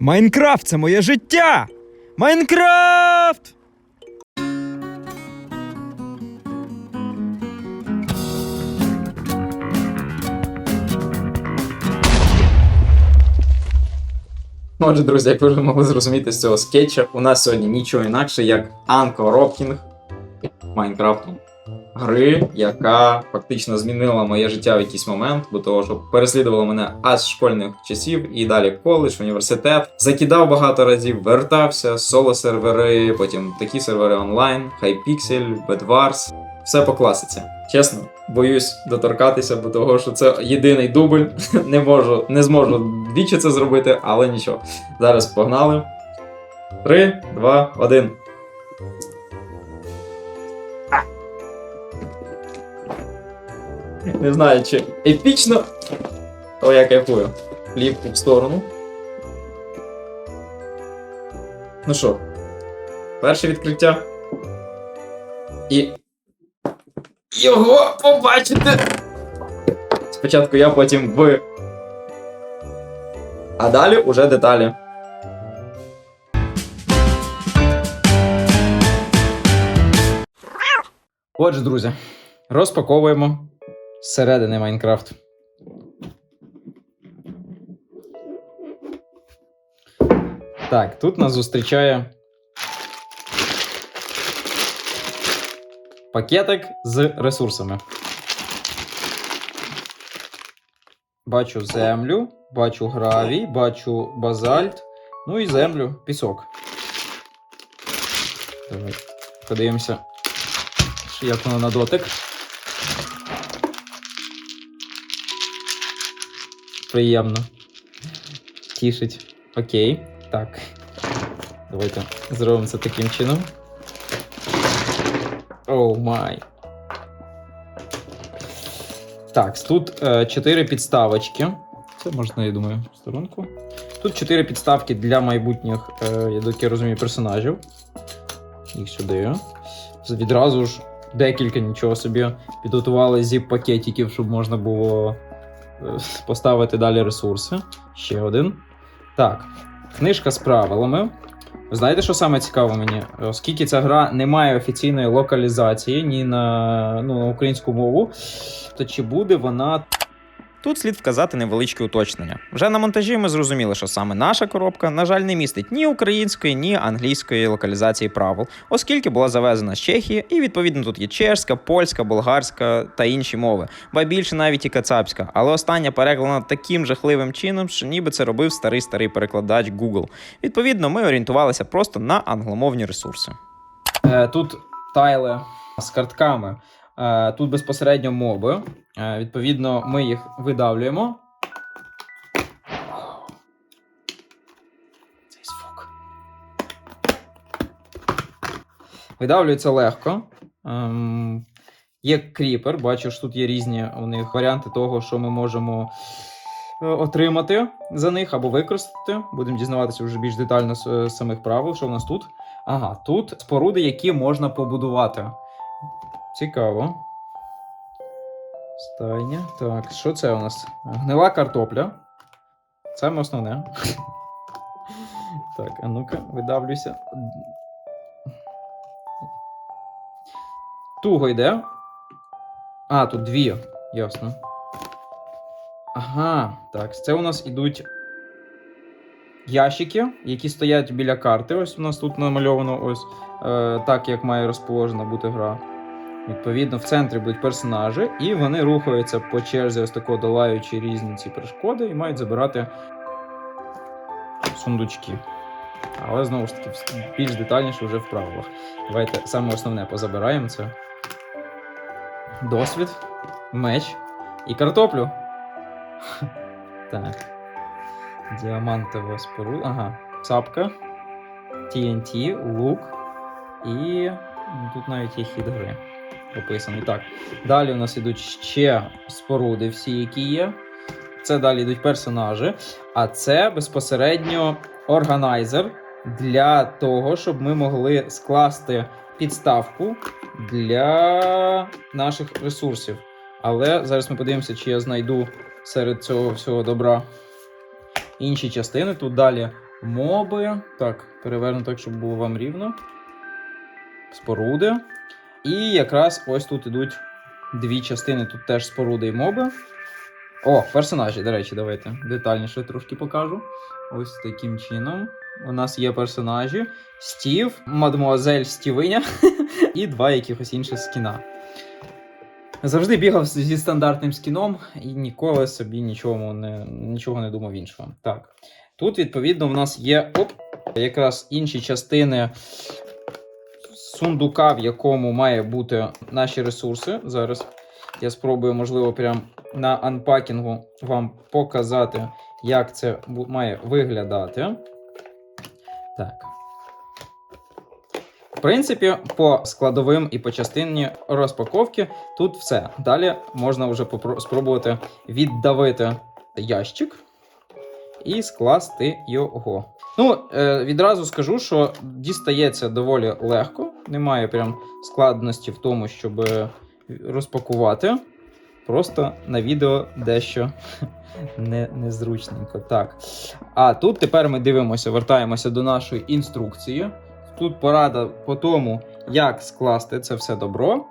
Майнкрафт це моє життя! Майнкрафт! Отже, друзі, як ви вже могли зрозуміти з цього скетча, у нас сьогодні нічого інакше, як анкоропкінг Майнкрафту. Гри, яка фактично змінила моє життя в якийсь момент, бо того, що переслідувала мене аж школьних часів і далі коледж, університет. Закидав багато разів, вертався, соло-сервери, потім такі сервери онлайн, Hypixel, Bedwars. Все по класиці. Чесно, боюсь доторкатися, бо того, що це єдиний дубль. Не можу, не зможу двічі це зробити, але нічого. Зараз погнали. Три, два, один. Не знаю, чи епічно. О, я кайфую. Плівку в сторону. Ну що, перше відкриття. І. Його побачите! Спочатку я, потім ви. А далі уже деталі. Отже, друзі, розпаковуємо зсередини Майнкрафт. Так, тут нас зустрічає пакетик з ресурсами. Бачу землю, бачу гравій, бачу базальт, ну і землю, пісок. Давай подивимося, як воно на дотик. Приємно. Тішить. Окей. Так. Давайте зробимо це таким чином. Оу май. Так, тут е, 4 підставочки. Це можна, я думаю, сторонку. Тут 4 підставки для майбутніх, е, я доки розумію, персонажів. Їх сюди. Відразу ж декілька нічого собі підготували зіп-пакетиків, щоб можна було е, поставити далі ресурси. Ще один. Так, книжка з правилами. Знаєте, що саме цікаво мені? Оскільки ця гра не має офіційної локалізації ні на, ну, на українську мову, то чи буде вона Тут слід вказати невеличке уточнення. Вже на монтажі ми зрозуміли, що саме наша коробка, на жаль, не містить ні української, ні англійської локалізації правил, оскільки була завезена з Чехії, і відповідно тут є чешська, польська, болгарська та інші мови, ба більше навіть і кацапська. Але остання перекладена таким жахливим чином, що ніби це робив старий старий перекладач Google. Відповідно, ми орієнтувалися просто на англомовні ресурси. Е, Тут тайли з картками. Е, Тут безпосередньо моби. Е, Відповідно, ми їх видавлюємо. Цей звук. Видавлюється легко. Ем, Є кріпер, бачу, що тут є різні у них варіанти того, що ми можемо е, отримати за них або використати. Будемо дізнаватися вже більш детально з самих правил, що в нас тут. Ага, тут споруди, які можна побудувати. Цікаво. Стайня. Так, що це у нас? Гнила картопля. Саме основне. Так, а ну-ка, видавлюся. Туго йде. А, тут дві. Ясно. Ага, так, це у нас ідуть ящики, які стоять біля карти. Ось у нас тут намальовано ось е, так, як має розположена бути гра. Відповідно, в центрі будуть персонажі, і вони рухаються по черзі, ось тако долаючи різні ці перешкоди, і мають забирати сундучки. Але знову ж таки, більш детальніше вже в правилах. Давайте саме основне позабираємо це. Досвід, меч і картоплю. Так. Діамантова споруда. Ага. Цапка. TNT, лук. І тут навіть є хід гри прописаний. Так. Далі у нас ідуть ще споруди, всі, які є. Це далі йдуть персонажі, а це безпосередньо органайзер для того, щоб ми могли скласти підставку для наших ресурсів. Але зараз ми подивимося, чи я знайду серед цього всього добра інші частини. Тут далі моби. Так, переверну так, щоб було вам рівно. Споруди. І якраз ось тут ідуть дві частини. Тут теж споруди і моби. О, персонажі, до речі, давайте детальніше трошки покажу. Ось таким чином. У нас є персонажі: Стів, мадмуазель Стівиня і два якихось інших скіна. Завжди бігав зі стандартним скіном і ніколи собі нічого не, нічого не думав іншого. Так. Тут, відповідно, в нас є оп, якраз інші частини сундука, в якому має бути наші ресурси. Зараз я спробую, можливо, прям на анпакінгу вам показати, як це має виглядати. Так. В принципі, по складовим і по частині розпаковки тут все. Далі можна вже спробувати віддавити ящик і скласти його. Ну, е, відразу скажу, що дістається доволі легко. Немає прям складності в тому, щоб е, розпакувати. Просто на відео дещо не, незручненько. Так. А тут тепер ми дивимося, вертаємося до нашої інструкції. Тут порада по тому, як скласти це все добро.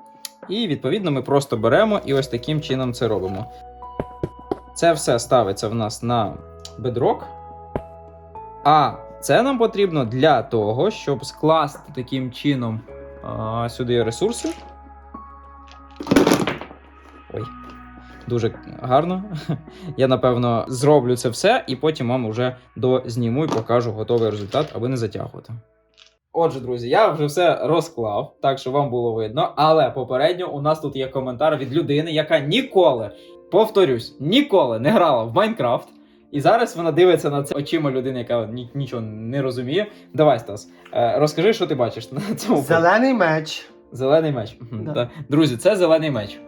І відповідно ми просто беремо і ось таким чином це робимо. Це все ставиться в нас на бедрок. А це нам потрібно для того, щоб скласти таким чином а, сюди ресурси. Ой, дуже гарно. Я напевно зроблю це все, і потім вам вже дозніму і покажу готовий результат, аби не затягувати. Отже, друзі, я вже все розклав, так що вам було видно. Але попередньо у нас тут є коментар від людини, яка ніколи, повторюсь, ніколи не грала в Майнкрафт. І зараз вона дивиться на це очима людини, яка ні- нічого не розуміє. Давай, Стас, е, розкажи, що ти бачиш на цьому. Зелений меч, Зелений меч. Да. так. Друзі, це зелений меч.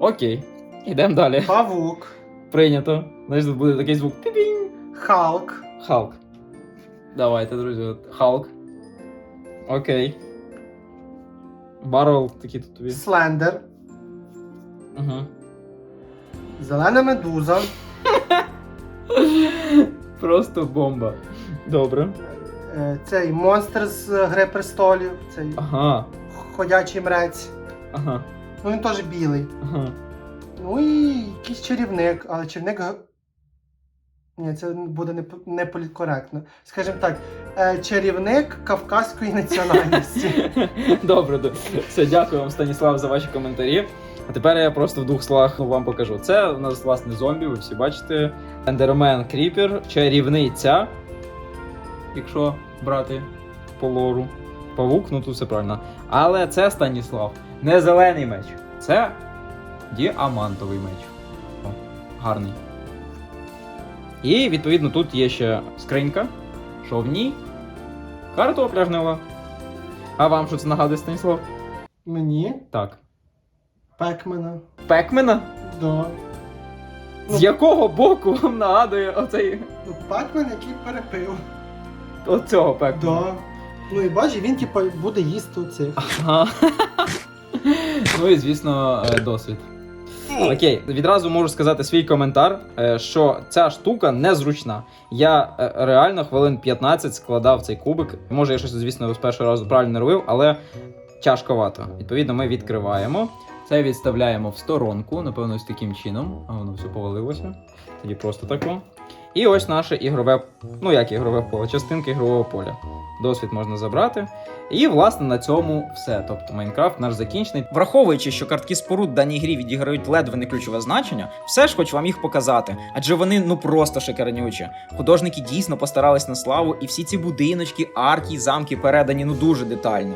Окей. Ідемо далі. павук, Прийнято. Знаєш, тут буде такий звук. Пі-пінь. Халк, Халк. Давайте, друзі. Халк. Окей. Баррел такий тут тобі. Слендер, Угу. зелена медуза, Просто бомба. Добре. е, цей монстр з Гри престолів, цей Ага. ходячий мрець. Ага. Ну він теж білий. Ага. Ну і якийсь чарівник, але чарівник. г- Ні, це буде не, п- не політкоректно. Скажімо так, е, чарівник кавказької національності. Добре, до- все, дякую вам, Станіслав, за ваші коментарі. А тепер я просто в двох словах вам покажу. Це у нас власне зомбі, ви всі бачите. Ендермен Кріпер, чарівниця. Якщо брати по лору. Павук, ну тут все правильно. Але це Станіслав. Не зелений меч. Це діамантовий меч. О, гарний. І відповідно тут є ще скринька. Що в ній? Картопля гнила. А вам що це нагадує, Станіслав? Мені Так. Пекмена. Пекмена? Да. З якого боку вам нагадує оцей Ну, Пекмен, який перепив. оцього пекмена? Да. Ну і бачиш, він типа буде їсти оцих. Ага. ну і звісно, е, досвід. Окей, відразу можу сказати свій коментар, е, що ця штука незручна. Я е, реально хвилин 15 складав цей кубик. Може, я щось, звісно, з першого разу правильно не робив, але тяжковато. Відповідно, ми відкриваємо. Це відставляємо в сторонку, напевно, ось таким чином. А воно все повалилося. Тоді просто тако. І ось наше ігрове, ну як ігрове поле, частинка ігрового поля. Досвід можна забрати. І, власне, на цьому все. Тобто Майнкрафт наш закінчений. Враховуючи, що картки споруд в даній грі відіграють ледве не ключове значення, все ж хочу вам їх показати, адже вони ну просто шикарнючі. Художники дійсно постарались на славу, і всі ці будиночки, арки замки передані ну дуже детально.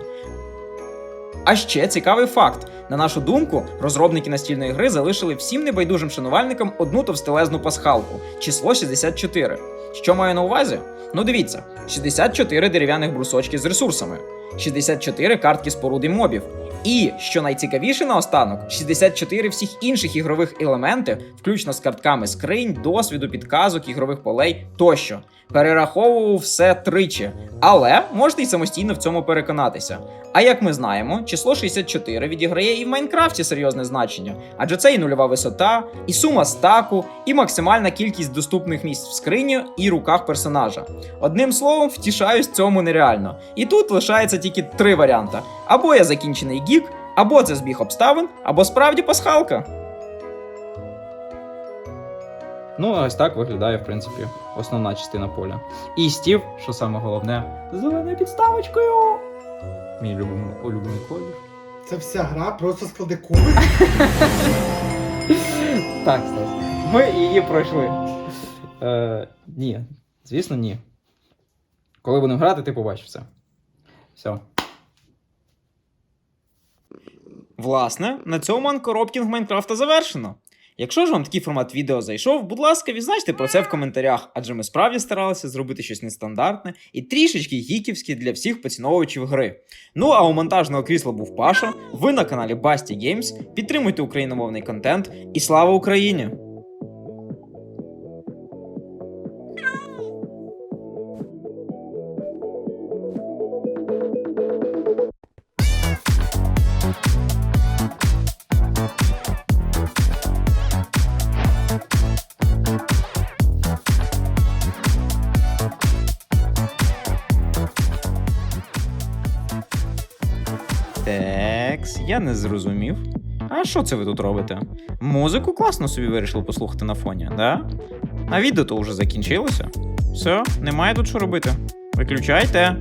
А ще цікавий факт: на нашу думку, розробники настільної гри залишили всім небайдужим шанувальникам одну товстелезну пасхалку число 64. Що маю на увазі? Ну дивіться: 64 дерев'яних брусочки з ресурсами, 64 картки споруди мобів І що найцікавіше наостанок, 64 всіх інших ігрових елементи, включно з картками скринь, досвіду, підказок, ігрових полей тощо. Перераховував все тричі, але можете й самостійно в цьому переконатися. А як ми знаємо, число 64 відіграє і в Майнкрафті серйозне значення, адже це і нульова висота, і сума стаку, і максимальна кількість доступних місць в скрині і руках персонажа. Одним словом, втішаюсь цьому нереально. І тут лишається тільки три варіанти: або я закінчений гік, або це збіг обставин, або справді пасхалка. Ну, ось так виглядає, в принципі, основна частина поля. І стів, що саме головне, з зеленою підставочкою. Мій улюблений, улюблений колір. Це вся гра, просто склади куби. Так, Стас. Ми її пройшли. Е, ні, звісно, ні. Коли будемо грати, ти побачиш все. Все. Власне, на цьому анкоропкінг Майнкрафта завершено. Якщо ж вам такий формат відео зайшов, будь ласка, відзначте про це в коментарях, адже ми справді старалися зробити щось нестандартне і трішечки гіківське для всіх поціновувачів гри. Ну а у монтажного крісла був Паша. Ви на каналі Басті Games. Підтримуйте україномовний контент і слава Україні! Я не зрозумів. А що це ви тут робите? Музику класно собі вирішили послухати на фоні, да? А відео то вже закінчилося. Все, немає тут що робити. Виключайте.